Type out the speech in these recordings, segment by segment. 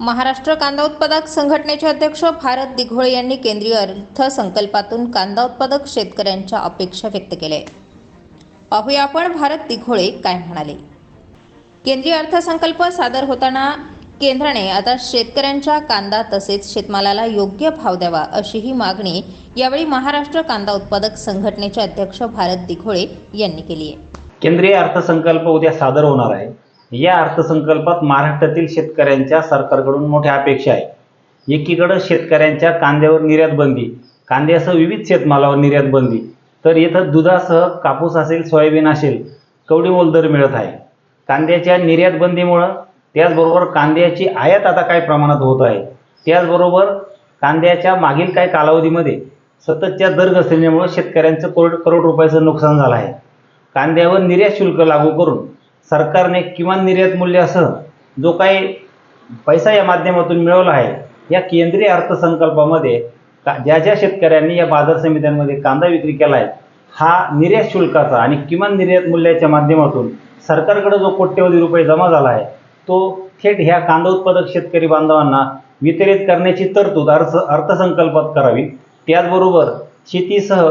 महाराष्ट्र कांदा उत्पादक संघटनेचे अध्यक्ष भारत दिघोळे यांनी केंद्रीय अर्थसंकल्पातून कांदा उत्पादक शेतकऱ्यांच्या अपेक्षा व्यक्त केल्या. पाहूया आपण भारत दिघोळे काय म्हणाले. केंद्रीय अर्थसंकल्प सादर होताना केंद्राने आता शेतकऱ्यांच्या कांदा तसेच शेतमालाला योग्य भाव द्यावा अशीही मागणी यावेळी महाराष्ट्र कांदा उत्पादक संघटनेचे अध्यक्ष भारत दिघोळे यांनी केली आहे. केंद्रीय अर्थसंकल्प उद्या सादर होणार आहे. या अर्थसंकल्पात महाराष्ट्रातील शेतकऱ्यांच्या सरकारकडून मोठ्या अपेक्षा आहे एकीकडं शेतकऱ्यांच्या कांद्यावर निर्यात बंदी कांद्यासह विविध शेतमालावर निर्यात बंदी तर येथं दुधासह कापूस असेल सोयाबीन असेल कवडी दर मिळत आहे. कांद्याच्या निर्यात बंदीमुळं त्याचबरोबर कांद्याची आयात आता काही प्रमाणात होत आहे. त्याचबरोबर कांद्याच्या मागील काही कालावधीमध्ये सततच्या दर घसरणीमुळं शेतकऱ्यांचं करोड करोड रुपयाचं नुकसान झालं आहे. कांद्यावर निर्यात शुल्क लागू करून सरकारने किमान निर्यात मूल्यासह जो काही पैसा या माध्यमातून मिळवला आहे या केंद्रीय अर्थसंकल्पामध्ये का ज्या ज्या शेतकऱ्यांनी या बाजार समित्यांमध्ये कांदा विक्री केला आहे हा निर्यात शुल्काचा आणि किमान निर्यात मूल्याच्या माध्यमातून सरकारकडे जो कोट्यवधी रुपये जमा झाला आहे तो थेट ह्या कांदा उत्पादक शेतकरी बांधवांना वितरित करण्याची तरतूद अर्थ अर्थसंकल्पात करावी. त्याचबरोबर शेतीसह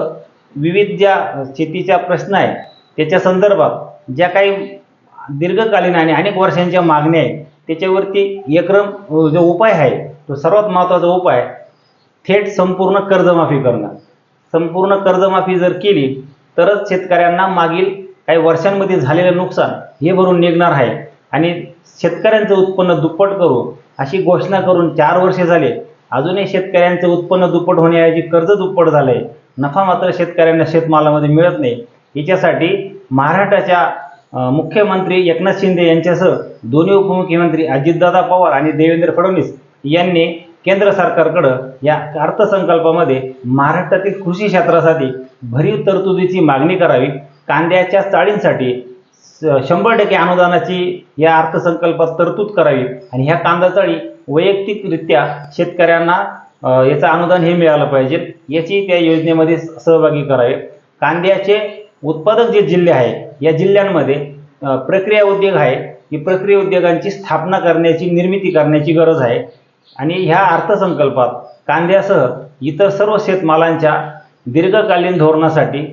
विविध ज्या शेतीच्या प्रश्न आहेत त्याच्या संदर्भात ज्या काही दीर्घकालीन आणि अनेक वर्षांच्या मागण्या आहेत. त्याच्यावरती एकरम जो उपाय आहे तो सर्वात महत्त्वाचा उपाय थेट संपूर्ण कर्जमाफी करणं. संपूर्ण कर्जमाफी जर केली तरच शेतकऱ्यांना मागील काही वर्षांमध्ये झालेलं नुकसान हे भरून निघणार आहे. आणि शेतकऱ्यांचं उत्पन्न दुप्पट करू अशी घोषणा करून चार वर्षे झाले अजूनही शेतकऱ्यांचं उत्पन्न दुप्पट होण्याऐवजी कर्ज दुप्पट झालं आहे नफा मात्र शेतकऱ्यांना शेतमालामध्ये मिळत नाही. याच्यासाठी महाराष्ट्राच्या मुख्यमंत्री एकनाथ शिंदे यांच्यासह दोन्ही उपमुख्यमंत्री अजितदादा पवार आणि देवेंद्र फडणवीस यांनी केंद्र सरकारकडं या अर्थसंकल्पामध्ये महाराष्ट्रातील कृषी क्षेत्रासाठी भरीव तरतुदीची मागणी करावी कांद्याच्या चाळींसाठी शंभर टक्के अनुदानाची या अर्थसंकल्पात तरतूद करावी आणि ह्या कांदा चाळी वैयक्तिकरित्या शेतकऱ्यांना याचं अनुदान हे मिळालं पाहिजे याची त्या योजनेमध्ये सहभागी करावे. कांद्याचे उत्पादक जे जिल्हे आहे या जिल्ह्यांमध्ये प्रक्रिया उद्योग आहे. ही प्रक्रिया उद्योगांची स्थापना करण्याची निर्मिती करण्याची गरज आहे. आणि ह्या अर्थसंकल्पात कांद्यासह इतर सर्व शेतमालांच्या दीर्घकालीन धोरणासाठी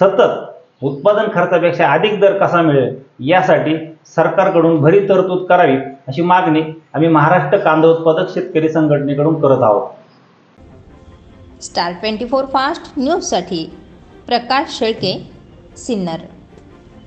सतत उत्पादन खर्चापेक्षा अधिक दर कसा मिळेल यासाठी सरकारकडून भरीव तरतूद करावी अशी मागणी आम्ही महाराष्ट्र कांदा उत्पादक शेतकरी संघटनेकडून करत आहोत. स्टार ट्वेंटी फोर फास्ट न्यूजसाठी प्रकाश शेळके सिन्नर.